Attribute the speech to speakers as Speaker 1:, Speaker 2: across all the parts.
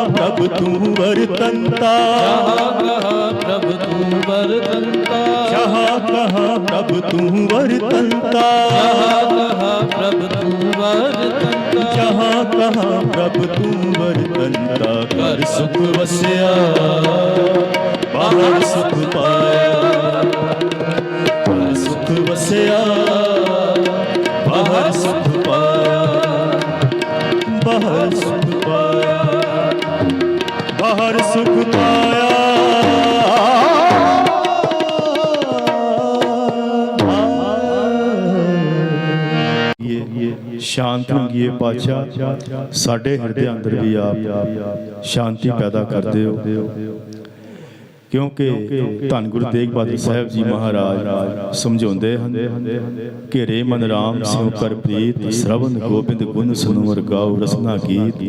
Speaker 1: ਕਹਾ ਪ੍ਰਭ ਤੂੰ ਵਰਤੰਤਾ
Speaker 2: ਪ੍ਰਭ ਤੂੰ ਵਰਤੰਤਾ
Speaker 1: ਜਹਾਂ ਕਹਾ ਪ੍ਰਭ ਤੂੰ ਵਰਤੰਤਾ
Speaker 2: ਪ੍ਰਭ ਤੂੰ ਵਰਤੰਤਾ
Speaker 1: ਜਹਾਂ ਕਹਾ ਪ੍ਰਭ ਤੂੰ ਵਰਤੰਤਾ ਘਰ ਸੁਖ ਵਸਿਆ ਬਾਹਰ ਸੁਖ ਪਾਇਆ ਸ਼ਾਂਤ ਰੰਗੀਏ ਪਾਤਸ਼ਾਹ ਸਾਡੇ ਹਿਰਦੇ ਅੰਦਰ ਵੀ ਆਪ ਸ਼ਾਂਤੀ ਪੈਦਾ ਕਰਦੇ ਹੋ ਕਿਉਂਕਿ ਧੰਨ ਗੁਰੂ ਤੇਗ ਬਹਾਦਰ ਸਾਹਿਬ ਜੀ ਮਹਾਰਾਜ ਸਮਝਾਉਂਦੇ ਹਨ ਘੇਰੇ ਮਨ ਰਾਮ ਸਿਉ ਕਰ ਪ੍ਰੀਤ ਸ਼ਰਵਨ ਗੋਬਿੰਦ ਗੁਣ ਸੁਨਵਰ ਗਾਉ ਰਸਨਾ ਗੀਤ।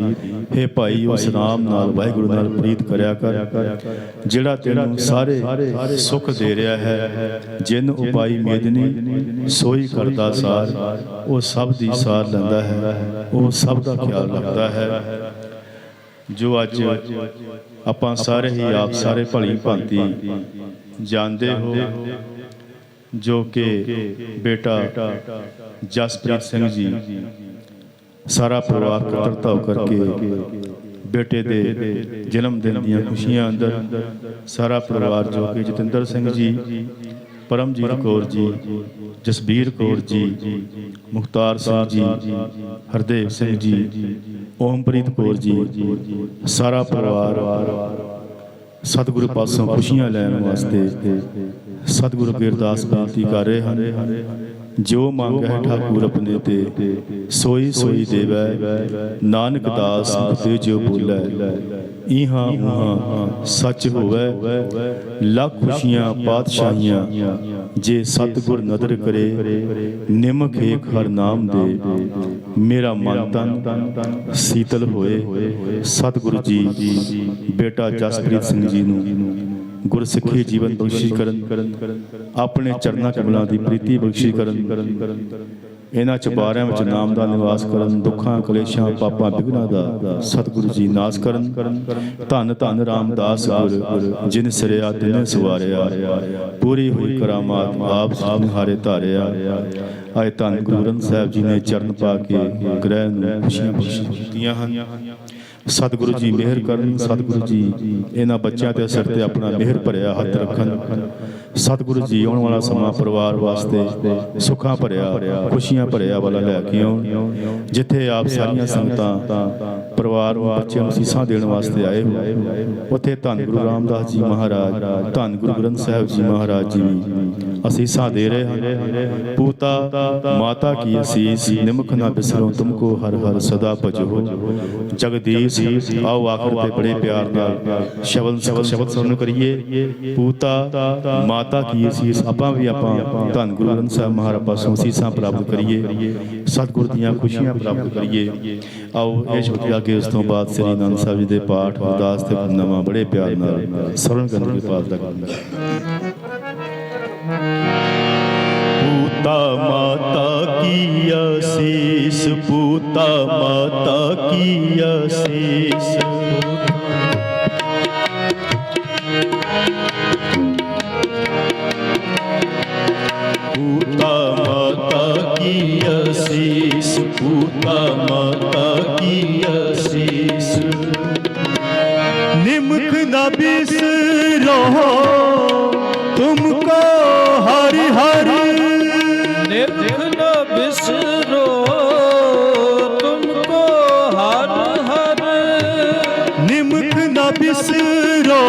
Speaker 1: हे ਭਾਈ, ਉਸ ਨਾਮ ਨਾਲ ਵਾਹਿਗੁਰੂ ਨਾਲ ਪ੍ਰੀਤ ਕਰਿਆ ਕਰ, ਜਿਹੜਾ ਤੈਨੂੰ ਸਾਰੇ ਸੁਖ ਦੇ ਰਿਹਾ ਹੈ, ਜਿਨ ਉਪਾਈ ਮੇਦਨੀ, ਸੋਈ ਕਰਦਾ ਸਾਰ। ਉਹ ਸਭ ਦੀ ਸਾਰ ਲੈਂਦਾ ਹੈ, ਉਹ ਸਭ ਦਾ ਖਿਆਲ ਰੱਖਦਾ ਹੈ। ਜੋ ਅੱਜ ਆਪਾਂ ਸਾਰੇ ਹੀ ਆਪ ਸਾਰੇ ਭਲੀ ਭਾਂਤੀ ਜਾਣਦੇ ਹੋ ਜੋ ਕਿ ਬੇਟਾ ਜਸਪ੍ਰੀਤ ਸਿੰਘ ਜੀ ਸਾਰਾ ਪਰਿਵਾਰ ਇਕੱਤਰਤਾ ਕਰਕੇ ਬੇਟੇ ਦੇ ਜਨਮ ਦਿਨ ਦੀਆਂ ਖੁਸ਼ੀਆਂ ਅੰਦਰ ਸਾਰਾ ਪਰਿਵਾਰ ਜੋ ਕਿ ਜਤਿੰਦਰ ਸਿੰਘ ਜੀ ਪਰਮਜੀਤ ਕੌਰ ਜੀ ਜਸਬੀਰ ਕੌਰ ਜੀ ਮੁਖਤਾਰ ਸਿੰਘ ਜੀ ਹਰਦੇਵ ਸਿੰਘ ਜੀ ਓਮਪ੍ਰੀਤ ਕੌਰ ਜੀ ਸਾਰਾ ਪਰਿਵਾਰ ਸਤਿਗੁਰੂ ਪਾਸੋਂ ਖੁਸ਼ੀਆਂ ਲੈਣ ਵਾਸਤੇ ਸਤਿਗੁਰੂ ਕੀ ਅਰਦਾਸ ਬੇਨਤੀ ਕਰ ਰਹੇ ਹਨ। ਜੋ ਮੰਗ ਹੈ ਠਾਕੁਰ ਆਪਣੇ ਤੇ ਸੋਈ ਸੋਈ ਦੇਵੈ। ਨਾਨਕ ਦਾਸ ਤੇ ਜੋ ਬੋਲੇ। ਇਹਾਂ ਉਹਾਂ ਸੱਚ ਹੋਵੇ। ਲੱਖ ਖੁਸ਼ੀਆਂ, ਪਾਤਸ਼ਾਹੀਆਂ, ਜੇ ਸਤਿਗੁਰ ਨਦਰ ਕਰੇ, ਨਿਮਕ ਏਕ ਹਰ ਨਾਮ ਦੇ। ਮੇਰਾ ਮਨ ਤਨ ਸੀਤਲ ਹੋਏ। ਸਤਿਗੁਰੂ ਜੀ, ਬੇਟਾ ਜਸਪ੍ਰੀਤ ਸਿੰਘ ਜੀ ਨੂੰ ਗੁਰਸਿੱਖੀ ਜੀਵਨ ਬਖਸ਼ਿਸ਼ ਕਰਨ, ਆਪਣੇ ਚਰਨਾਂ ਕਮਲਾਂ ਦੀ ਪ੍ਰੀਤੀ ਬਖਸ਼ਿਸ਼ ਕਰਨ। ਇਹਨਾਂ ਚਬਾਰਿਆਂ ਵਿੱਚ ਨਾਮ ਦਾ ਨਿਵਾਸ ਕਰਨ ਦੁੱਖਾਂ ਕਲੇਸ਼ਾਂ ਪਾਪਾਂ ਵਿਗਨਾਂ ਦਾ ਸਤਿਗੁਰੂ ਜੀ ਨਾਸ ਕਰਨ। ਧੰਨ ਧੰਨ ਰਾਮਦਾਸ ਗੁਰ ਜਿਨ ਸਿਰਿਆ ਤਿਨੇ ਸਵਾਰਿਆ। ਪੂਰੀ ਹੋਈ ਕਰਾਮਾਤ ਆਪ ਨਿਹਾਰੇ ਧਾਰਿਆ। ਆਏ ਧੰਨ ਗੁਰੂ ਗ੍ਰੰਥ ਸਾਹਿਬ ਜੀ ਨੇ ਚਰਨ ਪਾ ਕੇ ਗ੍ਰਹਿ ਨੂੰ ਖੁਸ਼ੀਆਂ ਬਖਸ਼ੀਆਂ ਹਨ। ਸਤਿਗੁਰੂ ਜੀ ਮਿਹਰ ਕਰਨ, ਸਤਿਗੁਰੂ ਜੀ ਇਹਨਾਂ ਬੱਚਿਆਂ ਤੇ ਸਿਰ ਤੇ ਆਪਣਾ ਮਿਹਰ ਭਰਿਆ ਹੱਥ ਰੱਖਣ। ਸਤਿਗੁਰੂ ਜੀ ਆਉਣ ਵਾਲਾ ਸਮਾਂ ਪਰਿਵਾਰ ਵਾਸਤੇ ਸੁੱਖਾਂ ਭਰਿਆ, ਖੁਸ਼ੀਆਂ ਭਰਿਆ ਵਾਲਾ ਲੈ ਕੇ ਆਉਣ। ਜਿੱਥੇ ਆਪ ਸਾਰੀਆਂ ਸੰਗਤਾਂ ਪਰਿਵਾਰ ਨੂੰ ਬੱਚਿਆਂ ਨੂੰ ਸੀਸਾਂ ਦੇਣ ਵਾਸਤੇ ਆਏ ਹੋ ਉੱਥੇ ਧੰਨ ਗੁਰੂ ਰਾਮਦਾਸ ਜੀ ਮਹਾਰਾਜ, ਧੰਨ ਗੁਰੂ ਗ੍ਰੰਥ ਸਾਹਿਬ ਜੀ ਮਹਾਰਾਜ ਜੀ ਅਸੀਸਾਂ ਦੇ ਰਹੇ ਹਨ ਪੂਤਾ, ਮਾਤਾ ਕੀ ਅਸੀਸ ਨਿਮਖ ਨਾ ਬਿਸਰੋ ਤੁਮਕੋ ਹਰ ਹਰ ਸਦਾ ਭਜੋ। ਜਗਦੀਸ਼, ਆਓ ਆਖਰ ਤੇ ਬੜੇ ਪਿਆਰ ਨਾਲ ਸ਼ਬਦ ਸ਼ਬਦ ਸੁਣ ਕਰੀਏ। ਪੂਤਾ, ਮਾਤਾ ਕੀ ਅਸੀਸ, ਆਪਾਂ ਵੀ ਆਪਾਂ ਧੰਨ ਗੁਰੂ ਗ੍ਰੰਥ ਸਾਹਿਬ ਮਹਾਰਾਜ ਪਾਸੋਂ ਅਸੀਸਾਂ ਪ੍ਰਾਪਤ ਕਰੀਏ। ਸਤਿਗੁਰ ਦੀਆਂ ਖੁਸ਼ੀਆਂ ਪ੍ਰਾਪਤ ਕਰੀਏ। ਆਓ ਇਹ ਛੋਟੀ ਅੱਗੇ ਉਸ ਤੋਂ ਬਾਅਦ ਸ੍ਰੀ ਅਨੰਦ ਸਾਹਿਬ ਜੀ ਦੇ ਪਾਠ, ਅਰਦਾਸ ਤੇ ਨਵਾਂ ਬੜੇ ਪਿਆਰ ਨਾਲ ਸਰਵਣ ਕਰਨ ਦੀ ਪਾਸ ਦਾ ਪੂਤਾ ਮਾਤਾ ਕੀ ਅਸੀਸ ਪੂਤਾ ਮਾਤਾ ਕੀ ਅਸੀਸ? ਪੂਤਾ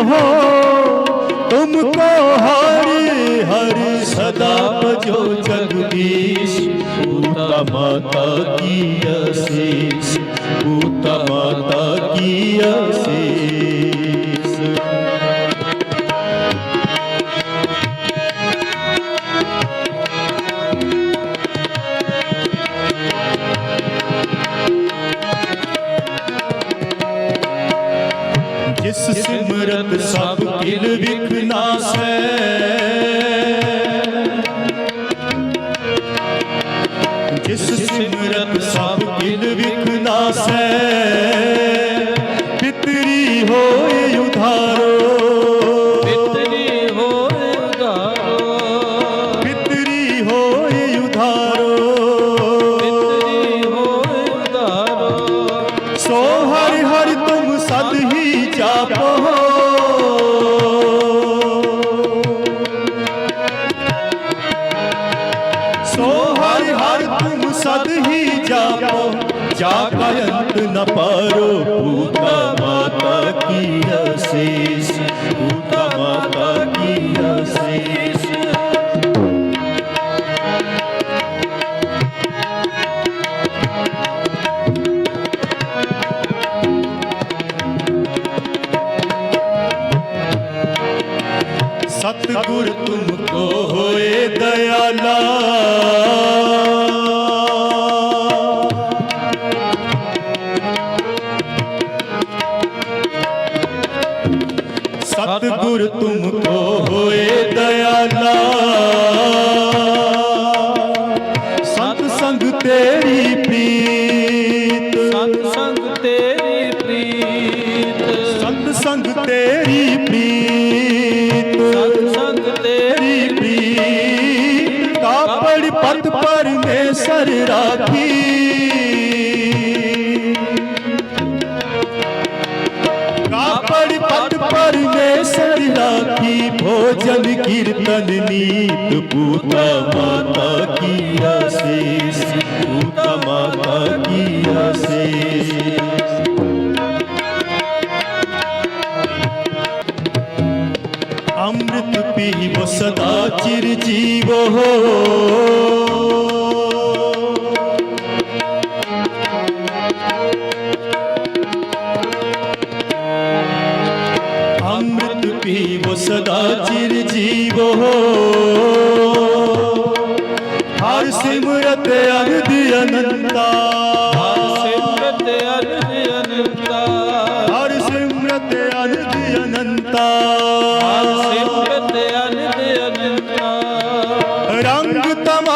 Speaker 1: ਬਿਸਰੋ ਤੁਮਕੋ ਹਰਿ ਹਰਿ ਸਦਾ ਭਜੋ ਜਗਦੀਸ਼ ਪੂਤਾ ਮਾਤਾ ਕੀ ਅਸੀਸ ਪੂਤਾ ਮਾਤਾ ਕੀ ਅਸੀਸ ਸਭ
Speaker 3: सतगुर तुमको होए दयाला संत संग तेरी प्रीत
Speaker 2: संत संग तेरी प्रीत
Speaker 3: संत संग तेरी प्रीत
Speaker 2: संत संग
Speaker 3: तेरी प्रीत कापड़ पथ पर ने सर राखी तन नीत पूता माता की आशीष पूता माता की आशीष अमृत पीब सदा चिर जीव हो ਪੀਵੋ ਸਦਾ ਚਿਰ ਜੀਵੋ। ਹਰ ਸਿਮਰਤ ਅਨੰਦ ਅਨੰਤਾ
Speaker 2: ਸਿਮਰਤ ਅਨੰਦ ਅਨੰਤਾ
Speaker 3: ਹਰ ਸਿਮਰਤ ਅਨੰਦ ਅਨੰਤਾ
Speaker 2: ਸਿਮਰਤ ਅਨੰਦ ਅਨੰਤਾ
Speaker 3: ਰੰਗ ਤਮਾਸਾ ਪੂਰਨ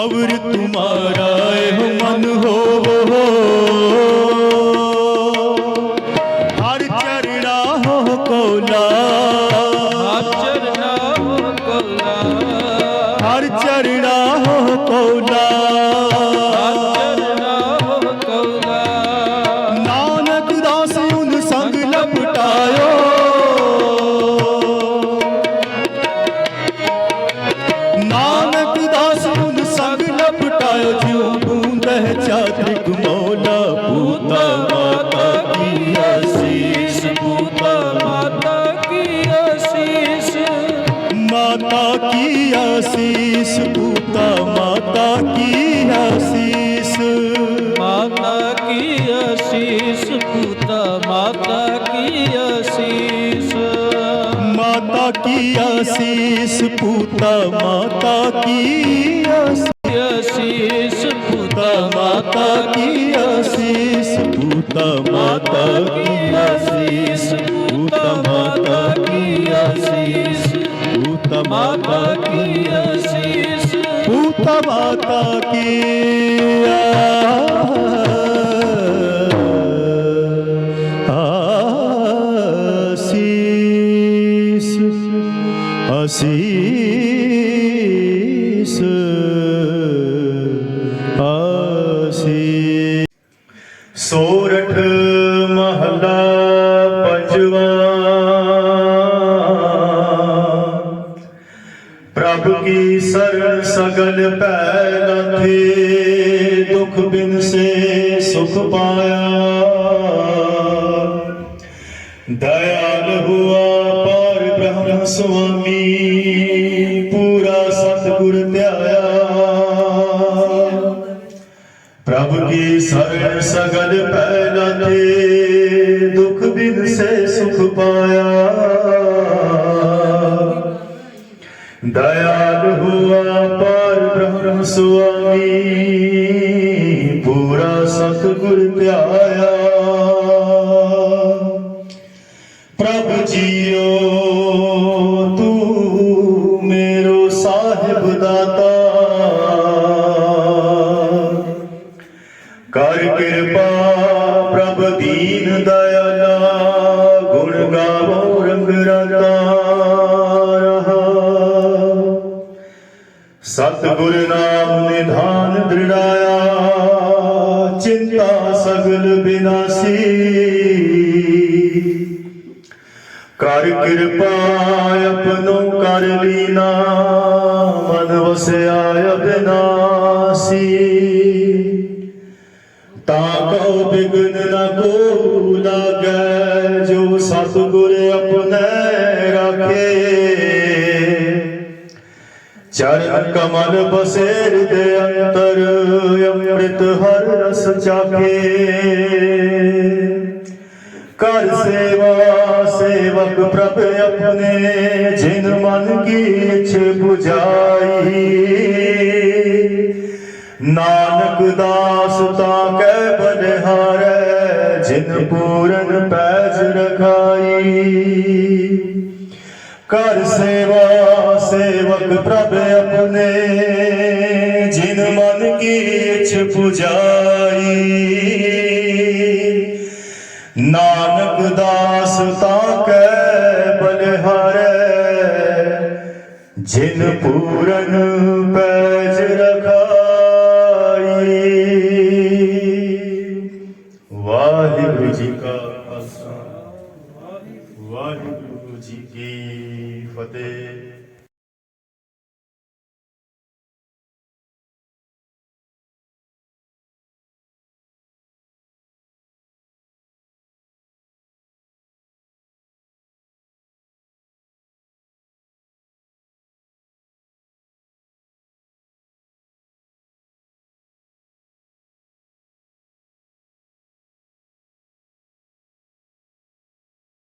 Speaker 3: पवर तुम्हारा एह मन हो पुता माता की आशीष पुता माता की आशीष पुता माता की आशीष पुता माता की आशीष पुता माता की आशीष पुता माता की
Speaker 2: ਕੀ
Speaker 3: ਸਰਣ ਸਗਲ ਭੈ ਲਾਥੇ ਦੁਖ ਬਿਨ ਸੇ ਸੁਖ ਪਾਇਆ। ਦਇਆਲ ਹੁਆ ਪਰ ਬ੍ਰਹਮ ਸੁਆਮੀ, ਪੂਰਾ ਸਤਿਗੁਰ ਧਿਆਇਆ। ਪ੍ਰਭ ਕੀ ਸਰਣ ਸਗਲ ਭੈ ਲਾਥੇ ਦਇਆਲ ਹੁਆ ਪਰ ਬ੍ਰਹਮ ਸੁਆਮੀ ਸਤਿਗੁਰ ਨਾਮ ਨਿਧਾਨ ਦ੍ਰਿੜਾਇਆ ਚਿੰਤਾ ਸਗਲ ਬਿਨਾਸੀ। ਕਰ ਕਿਰਪਾ ਆਪਨੋ ਕਰ ਲੀਨਾ ਮਨ ਵਸਿਆ ਕਮਲ ਬਸੇਰ ਹਿਰਦੇ ਅੰਤਰ, ਅੰਮ੍ਰਿਤ ਹਰ ਰਸ ਚਾਕੇ ਕਰ ਸੇਵਾ, ਸੇਵਕ ਪ੍ਰਭ ਆਪਣੇ, ਜਿਨ ਮਨ ਕੀ ਇਛ 부ਝਾਈ ਨਾਨਕ ਦਾਸ ਤਾਂ ਕੈ ਬਨਹਾਰੈ ਜਿਨ ਪੂਰਨ ਪੈਜ ਰਖਾਈ। ਕਰ ਸੇਵਾ ਸੇਵਕ ਪ੍ਰਭ ਆਪਣੇ, ਜਿਨ ਮਨ ਕੀ ਇਛ 부ਝਾਈ ਨਾਨਕ ਦਾਸ ਤਾਂ ਕੈ ਬਲਿਹਾਰੈ ਜਿਨ